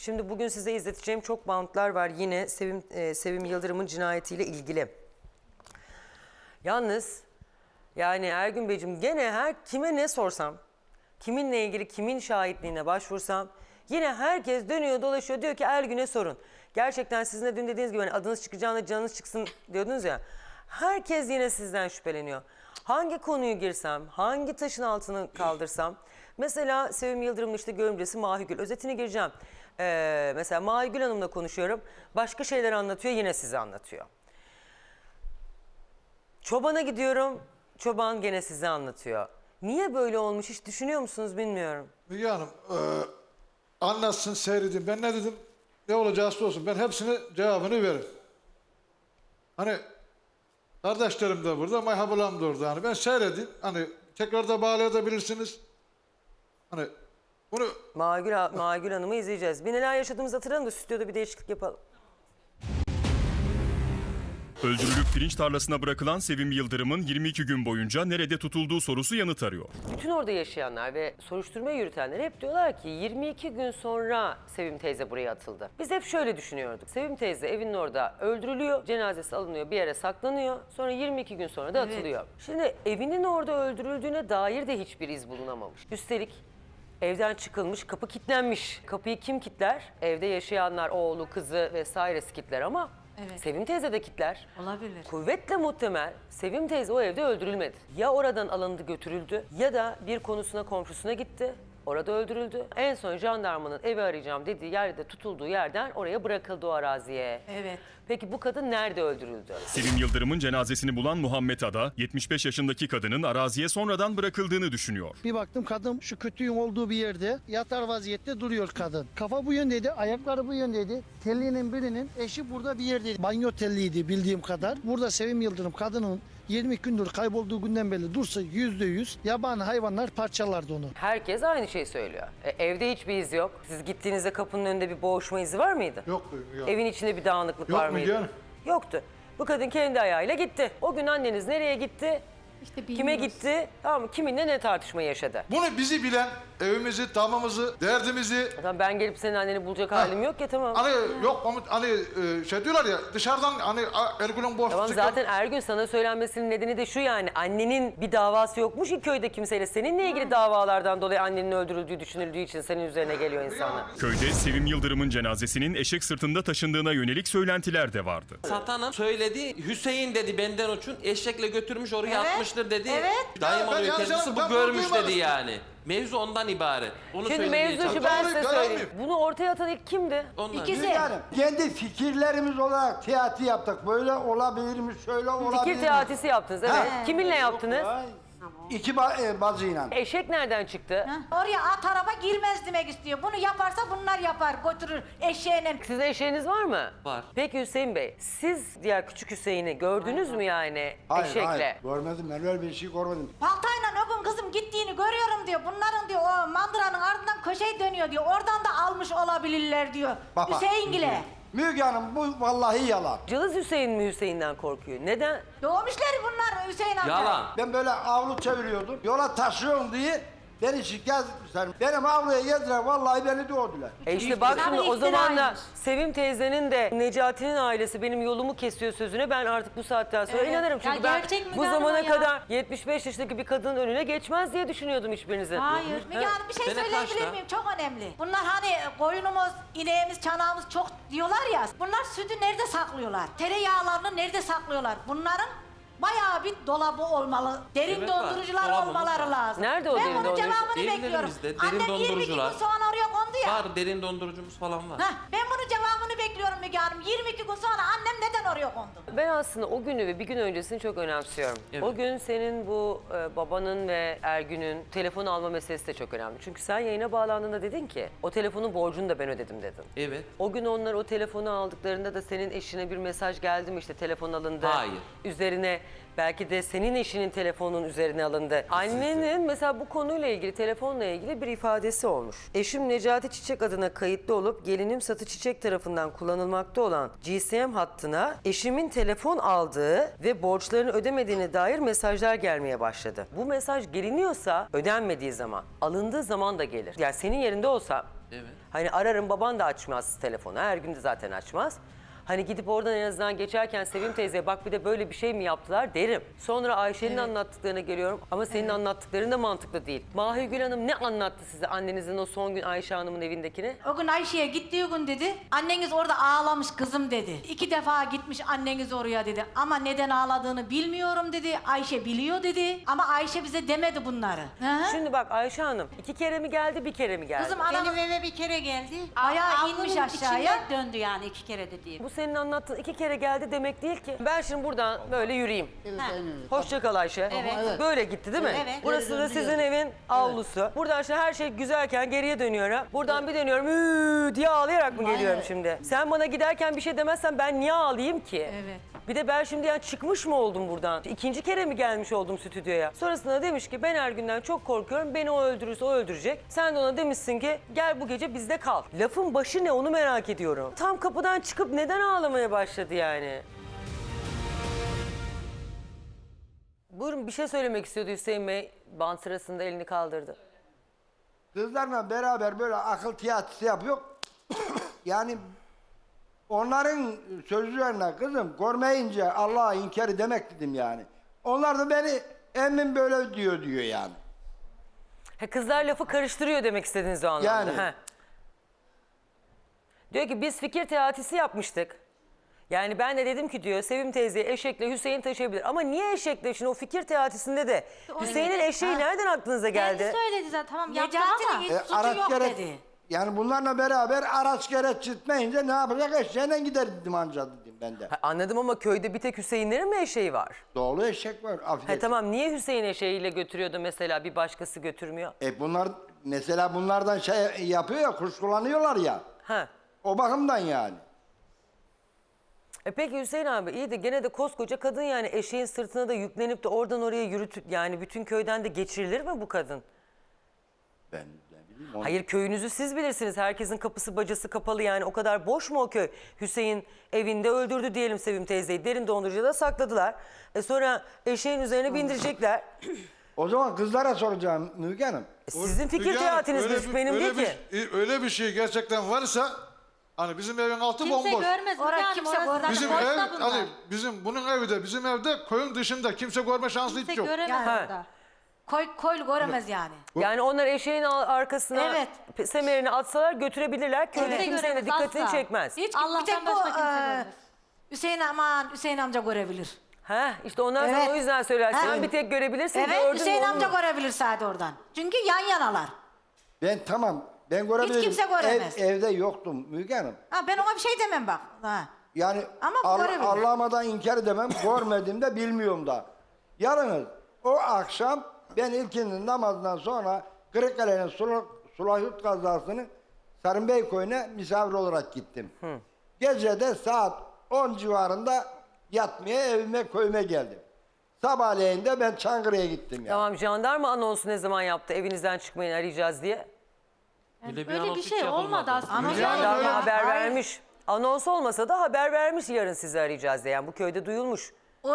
Şimdi bugün size izleteceğim çok bantlar var yine Sevim, e, Sevim Yıldırım'ın cinayetiyle ilgili. Yalnız yani Ergün Beyciğim gene her kime ne sorsam, kiminle ilgili kimin şahitliğine başvursam yine herkes dönüyor dolaşıyor diyor ki Ergün'e sorun. Gerçekten sizin de dün dediğiniz gibi hani adınız çıkacağına canınız çıksın diyordunuz ya. Herkes yine sizden şüpheleniyor. Hangi konuyu girsem, hangi taşın altını kaldırsam. Mesela Sevim Yıldırım'ın işte görümcesi Mahigül. Özetine gireceğim. Ee, mesela Mahigül Hanım'la konuşuyorum. Başka şeyler anlatıyor yine size anlatıyor. Çobana gidiyorum. Çoban gene size anlatıyor. Niye böyle olmuş hiç düşünüyor musunuz bilmiyorum. Müge Hanım, e, anlatsın, seyredin. Ben ne dedim? Ne olacaksa olsun. Ben hepsine cevabını veririm. Hani kardeşlerim de burada, mayhabulam da orada. Hani ben seyredin. Hani tekrar da bağlayabilirsiniz. Hani bunu Mahigül, Mahigül Hanım'ı izleyeceğiz. Bir neler yaşadığımızı hatırlayalım da stüdyoda bir değişiklik yapalım. Öldürülüp pirinç tarlasına bırakılan Sevim Yıldırım'ın 22 gün boyunca nerede tutulduğu sorusu yanıt arıyor. Bütün orada yaşayanlar ve soruşturma yürütenler hep diyorlar ki 22 gün sonra Sevim teyze buraya atıldı. Biz hep şöyle düşünüyorduk. Sevim teyze evinin orada öldürülüyor, cenazesi alınıyor, bir yere saklanıyor. Sonra 22 gün sonra da atılıyor. Şimdi evinin orada öldürüldüğüne dair de hiçbir iz bulunamamış. Üstelik evden çıkılmış, kapı kilitlenmiş. Kapıyı kim kilitler? Evde yaşayanlar, oğlu, kızı vesairesi kilitler ama Evet. Sevim teyze de kilitler. Olabilir. Kuvvetle muhtemel Sevim teyze o evde öldürülmedi. Ya oradan alındı götürüldü ya da bir konusuna komşusuna gitti. Orada öldürüldü. En son jandarmanın evi arayacağım dediği yerde tutulduğu yerden oraya bırakıldı o araziye. Evet. Peki bu kadın nerede öldürüldü? Sevim Yıldırım'ın cenazesini bulan Muhammed Ada, 75 yaşındaki kadının araziye sonradan bırakıldığını düşünüyor. Bir baktım kadın şu kötüğün olduğu bir yerde yatar vaziyette duruyor kadın. Kafa bu yöndeydi, ayakları bu yöndeydi. Telliğinin birinin eşi burada bir yerdeydi. Banyo telliydi bildiğim kadar. Burada Sevim Yıldırım kadının 20 gündür kaybolduğu günden beri dursa yüzde yüz yabani hayvanlar parçalardı onu. Herkes aynı şeyi söylüyor. E, evde hiçbir iz yok. Siz gittiğinizde kapının önünde bir boğuşma izi var mıydı? yok Hanım. Evin içinde bir dağınıklık Yok var Müge mıydı? Hanım. Yoktu. Bu kadın kendi ayağıyla gitti. O gün anneniz nereye gitti? İşte Kime bilmiyoruz. gitti? Tamam mı? Kiminle ne tartışma yaşadı? bunu bizi bilen, evimizi, tamamımızı, derdimizi Tamam ben gelip senin anneni bulacak halim yok ya tamam. Hani yok komut hani e, şey diyorlar ya dışarıdan hani a- Ergül'ün boş Tamam zaten Ergün sana söylenmesinin nedeni de şu yani annenin bir davası yokmuş ki köyde kimseyle. Seninle ilgili davalardan dolayı annenin öldürüldüğü düşünüldüğü için senin üzerine geliyor insanlar. Köyde Sevim Yıldırım'ın cenazesinin eşek sırtında taşındığına yönelik söylentiler de vardı. Satanın söyledi Hüseyin dedi benden uçun eşekle götürmüş oraya Evet, atmıştır dedi. evet. Dayım Ya ben oluyor yanlış kendisi anladım, bu ben bunu görmüş duymadım. dedi yani. Mevzu ondan ibaret. Onu Şimdi söylemeye mevzu şu çalışıyorum. ben size söyleyeyim. Bunu ortaya atan ilk kimdi? Onlar. İkisi. Yani kendi fikirlerimiz olarak tiyatro yaptık. Böyle olabilirmiş, şöyle olabilir. Fikir teatisi yaptınız evet. Ha. Kiminle yaptınız? İki ba- e, bazıyla. Eşek nereden çıktı? Oraya at araba girmez demek istiyor. Bunu yaparsa bunlar yapar. Götürür eşeğine. Sizde eşeğiniz var mı? Var. Peki Hüseyin Bey siz diğer küçük Hüseyin'i gördünüz mü yani Hayır, eşekle? hayır. Görmedim, ben öyle bir şey görmedim. Baltayla o gün kızım gittiğini görüyorum diyor. Bunların diyor o mandıranın ardından köşeyi dönüyor diyor. Oradan da almış olabilirler diyor. Bak. Hüseyingil'e. Müge Hanım bu vallahi yalan. Cılız Hüseyin mi Hüseyin'den korkuyor? Neden? Doğmuşlar bunlar Hüseyin amca. Yalan. Ben böyle avlu çeviriyordum. Yola taşıyorum diye beni şikayet etmişler. Benim avluya geldiler, vallahi beni dövdüler. E işte bak şimdi o zaman da. Sevim teyzenin de Necati'nin ailesi benim yolumu kesiyor sözüne ben artık bu saatten sonra Evet. inanırım. Ya Çünkü ben gerçek mi bu galiba zamana ya? kadar 75 yaşındaki bir kadının önüne geçmez diye düşünüyordum hiçbirinizin. Hayır. Müge Hanım bir şey Sene söyleyebilir kaçta? miyim? Çok önemli. Bunlar hani koyunumuz, ineğimiz, çanağımız çok diyorlar ya. Bunlar sütü nerede saklıyorlar? Tereyağlarını nerede saklıyorlar? Bunların bayağı bir dolabı olmalı. Derin Evet var. dondurucular Dolabımız olmaları var. lazım. Nerede o ben derin bunun dondurucu? cevabını bekliyorum. Evlerimizde derin Annem 22 gün dondurucular. soğan oraya kondu ya. Var derin dondurucumuz falan var. Heh, ben bunun cevabını bekliyorum Müge Hanım. 22 gün sonra annem neden oraya kondu? Ben aslında o günü ve bir gün öncesini çok önemsiyorum. Evet. O gün senin bu e, babanın ve Ergün'ün telefon alma meselesi de çok önemli. Çünkü sen yayına bağlandığında dedin ki o telefonun borcunu da ben ödedim dedin. Evet. O gün onlar o telefonu aldıklarında da senin eşine bir mesaj geldi mi işte telefon alındı. Hayır. Üzerine belki de senin eşinin telefonun üzerine alındı. Annenin mesela bu konuyla ilgili telefonla ilgili bir ifadesi olmuş. Eşim Necati Çiçek adına kayıtlı olup gelinim Satı Çiçek tarafından kullanılmakta olan GSM hattına eşimin telefon aldığı ve borçlarını ödemediğine dair mesajlar gelmeye başladı. Bu mesaj geliniyorsa ödenmediği zaman, alındığı zaman da gelir. Yani senin yerinde olsa Evet. Hani ararım baban da açmaz telefonu. Her gün de zaten açmaz. Hani gidip oradan en azından geçerken Sevim teyze bak bir de böyle bir şey mi yaptılar derim. Sonra Ayşe'nin anlattıklarına geliyorum ama senin anlattıkların da mantıklı değil. Mahigül Hanım ne anlattı size annenizin o son gün Ayşe Hanım'ın evindekini? O gün Ayşe'ye gittiği gün dedi, anneniz orada ağlamış kızım dedi. İki defa gitmiş anneniz oraya dedi. Ama neden ağladığını bilmiyorum dedi. Ayşe biliyor dedi. Ama Ayşe bize demedi bunları. Hı hı. Şimdi bak Ayşe Hanım iki kere mi geldi bir kere mi geldi? Kızım adam Benim eve bir kere geldi. Bayağı Avlunun inmiş aşağıya. içine döndü yani iki kere dediğim. Bu senin anlattığın iki kere geldi demek değil ki. Ben şimdi buradan böyle yürüyeyim. Ha. Hoşça kal Ayşe. Evet. Böyle gitti değil mi? Evet. Burası da sizin evin avlusu. Buradan şimdi her şey güzelken geriye dönüyorum. Buradan bir dönüyorum "Üü" diye ağlayarak mı geliyorum şimdi? Sen bana giderken bir şey demezsen ben niye ağlayayım ki? Evet. Bir de ben şimdi yani çıkmış mı oldum buradan? İkinci kere mi gelmiş oldum stüdyoya? Sonrasında demiş ki ben her günden çok korkuyorum. Beni o öldürürse o öldürecek. Sen de ona demişsin ki gel bu gece bizde kal. Lafın başı ne onu merak ediyorum. Tam kapıdan çıkıp neden ağlamaya başladı yani? Buyurun bir şey söylemek istiyordu Hüseyin Bey. Bant sırasında elini kaldırdı. Kızlarla beraber böyle akıl tiyatrosu yapıyor. yani onların sözlerine kızım görmeyince Allah'a inkar demek dedim yani. Onlar da beni emmim böyle diyor diyor yani. Ha, kızlar lafı karıştırıyor demek istediğiniz o anlamda. Yani. Ha. Diyor ki biz fikir teatisi yapmıştık. Yani ben de dedim ki diyor Sevim teyze eşekle Hüseyin taşıyabilir. Ama niye eşekle? Şimdi o fikir teatisinde de Hüseyin'in eşeği nereden aklınıza geldi? Kendi söyledi zaten tamam yaptı Necati'nin ama. hiç E, suçu yok gereç, dedi. yani bunlarla beraber araç gereç gitmeyince ne yapacak eşeğine gider dedim anca dedim ben de. Ha, anladım ama köyde bir tek Hüseyinlerin mi eşeği var? Doğulu eşek var Ha, affedersin. tamam niye Hüseyin eşeğiyle götürüyordu mesela bir başkası götürmüyor? E bunlar mesela bunlardan şey yapıyor ya kuşkulanıyorlar ya. Ha. O bakımdan yani. E peki Hüseyin abi iyi de gene de koskoca kadın yani eşeğin sırtına da yüklenip de oradan oraya yürütüp yani bütün köyden de geçirilir mi bu kadın? Ben ne bileyim onu- Hayır köyünüzü siz bilirsiniz. Herkesin kapısı bacası kapalı yani o kadar boş mu o köy? Hüseyin evinde öldürdü diyelim Sevim teyzeyi. Derin dondurucuda sakladılar. E sonra eşeğin üzerine bindirecekler. O zaman kızlara soracağım Müge Hanım. E Sizin fikir Müge Hanım, teatinizmiş öyle bir- benim öyle değil ki. bir- öyle bir şey gerçekten varsa hani bizim evin altı Kimse bomboş. görmez. Orada Müge Hanım, kimse orası görmez. zaten Bizim ev bunlar. hani bizim bunun evi de bizim evde koyun dışında kimse görme şansı Kimse hiç yok. göremez Ha. orada. Koy, koylu göremez yani. Yani onlar eşeğin al- arkasına Evet. pe- semerini atsalar götürebilirler. Köyde Kimse kimsenin de göremez, dikkatini asla. çekmez. Hiç Allah'tan bir tek bu başka kimse görmez. Hüseyin aman Hüseyin amca görebilir. Ha işte onlar sana Evet. o yüzden söyler. Sen Ha. bir tek görebilirsin. Evet gördün mü Hüseyin onu? amca görebilir sadece oradan. Çünkü yan yanalar. Ben tamam ben görebilirim. kimse göremez. Ev, evde yoktum Müge Hanım. Ha, ben ona bir şey demem bak. Ha. Yani Ama Al- görebilir. Allah'ıma da inkar edemem. görmedim de bilmiyorum da. Yarınız o akşam ben ilkinin namazından sonra Kırıkkale'nin Sula, Sulahut kazasının Sarınbey köyüne misafir olarak gittim. Gece de saat 10 civarında yatmaya evime köyüme geldim. Sabahleyin de ben Çankırı'ya gittim yani. Tamam jandarma anonsu ne zaman yaptı evinizden çıkmayın arayacağız diye? Öyle bir hiç şey olmadı aslında. Ama Yani yani- Jandarma Ya, haber vermiş. Anons olmasa da haber vermiş yarın sizi arayacağız diye. Yani bu köyde duyulmuş. O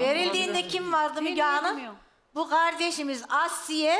verildiğinde kim vardı Müge Hanım? Bu kardeşimiz Asiye.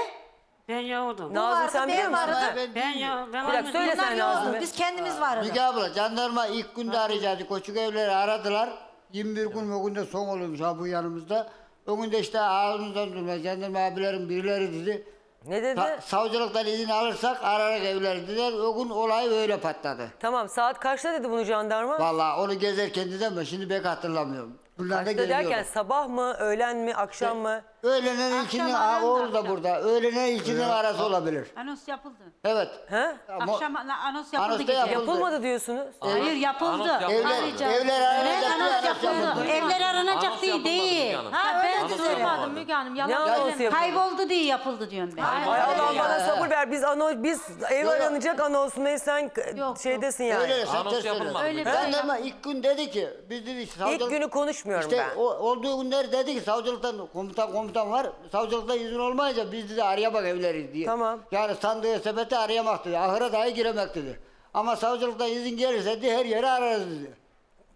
Ben yoğurdum. Nazım vardı, sen ben biliyor musun? vardı. Ha. Ben yoğurdum. Ben Bir dakika söyle Bunlar sen yoktu. Nazım. Biz kendimiz vardı. Müge abla jandarma ilk günde arayacaktı. Koçuk evleri aradılar. 21 gün o günde son oluyormuş ha bu yanımızda. O günde işte ağzımızdan durma jandarma abilerin birileri dedi. Ne dedi? Sa- savcılıktan izin alırsak ararak evleri dediler. O gün olay böyle patladı. Tamam saat kaçta dedi bunu jandarma? Vallahi onu gezerken dedim ben şimdi pek hatırlamıyorum. Bunlar da Kaçta derken geliyor. sabah mı, öğlen mi, akşam mı? Öğlenen ilkinin Akşam da akşam. burada. Öğlenen ilkinin arası olabilir. Anons yapıldı. Evet. He? Ama Akşam ana- anons yapıldı Anons da gece. yapıldı. Yapılmadı diyorsunuz. Hayır yapıldı. Anons yapıldı. evler, evler aranacak bir anons yapıldı. yapıldı. Evler aranacak Anons diye yapılmadı değil. Hanım. Ha, öyle Anons duymadım yapılmadı. Müge Hanım. Ne Yalan anonsu söyleme. yapıldı? Kayboldu diye yapıldı diyorum ben. Ay Allah bana sabır ver. Biz anons, biz ev Yok, aranacak anonsundayız sen k- yok. şeydesin yani. Öyle sen Anons ters yapılmadı. söylüyorsun. Öyle Ben şey de ama ilk gün dedi ki biz dedi İlk savcılık- günü konuşmuyorum İşte ben. o, olduğu günler dedi ki savcılıktan komutan komutan var. Savcılıktan izin olmayınca biz dedi arayamak evleri diye. Tamam. Yani sandığı sepeti arayamak dedi. Ahıra dahi giremek dedi. Ama savcılıktan izin gelirse de her yeri ararız dedi.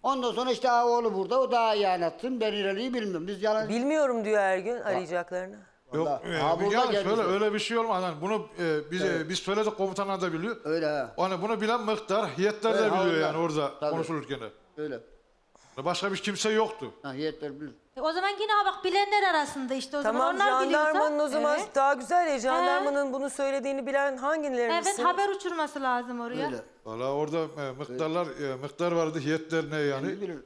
Ondan sonra işte "Aa, oğlu burada o daha iyi anlatsın. Ben ileriyi bilmiyorum. Biz yalan... Bilmiyorum diyor her gün arayacaklarını. Yok, Vallahi. e, Ha, burada şöyle öyle bir şey olmaz. Hani bunu e, biz, e, biz söyledik komutanlar da biliyor. Öyle ha. Hani bunu bilen miktar, hiyetler de Evet, ha, biliyor yani orada Tabii. konuşulurken. de. Öyle. Başka bir kimse yoktu. Ha, hiyetler bilir. E, O zaman yine bak bilenler arasında işte o Tamam zaman onlar biliyorsa. jandarmanın o zaman Evet. daha güzel ya. Jandarmanın bunu söylediğini bilen hangileriniz? Evet haber uçurması lazım oraya. Öyle. Valla orada e, miktarlar, e, miktar vardı hiyetler ne yani. Bilir.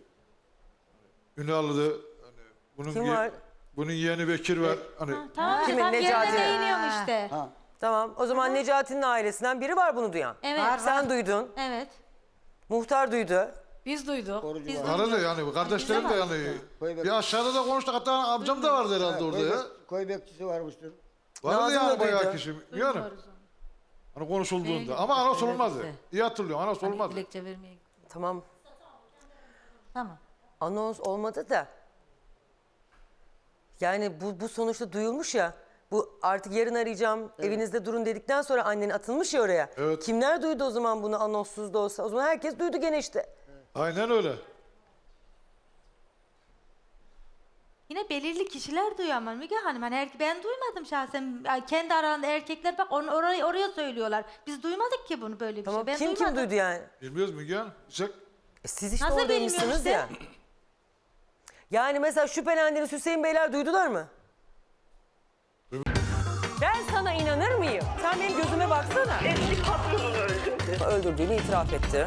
Ünal'dı. Hani bunun Kim ye- var? Bunun yeğeni Bekir var. Hani Tamam Kimin? tam yerine Necati. değiniyorum işte. Ha. Tamam. O zaman Necati'nin ailesinden biri var bunu duyan. Evet. Sen duydun. Evet. Muhtar duydu. Biz duyduk. Korucu Biz var. aradı yani kardeşlerim de yani. Bir aşağıda da konuştuk hatta amcam da vardı herhalde orada ya. koy bekçisi varmıştır. Vardı Nazım yani bayağı kişi. Yani. Hani konuşulduğunda. Ama anons olmadı. İyi hatırlıyorum anons Hani olmadı. Dilekçe vermeye Tamam. Tamam. Anons olmadı da. Yani bu, bu sonuçta duyulmuş ya. Bu artık yarın arayacağım evinizde durun dedikten sonra annen atılmış ya oraya. Evet. Kimler duydu o zaman bunu anonssuz da olsa? O zaman herkes duydu gene işte. Aynen öyle. Yine belirli kişiler duyuyor ama Müge Hanım. Hani erke- ben duymadım şahsen. Ay, Kendi aralarında erkekler bak onu oraya, oraya söylüyorlar. Biz duymadık ki bunu böyle bir Tamam şey. Ben kim kim duymadım. duydu yani? Bilmiyoruz Müge Hanım. Çek. E siz işte Nasıl oradaymışsınız ya. Yani mesela şüphelendiğiniz Hüseyin Beyler duydular mı? Ben sana inanır mıyım? Sen benim gözüme baksana. Eski patronunu öldürdü. Öldürdüğünü itiraf etti.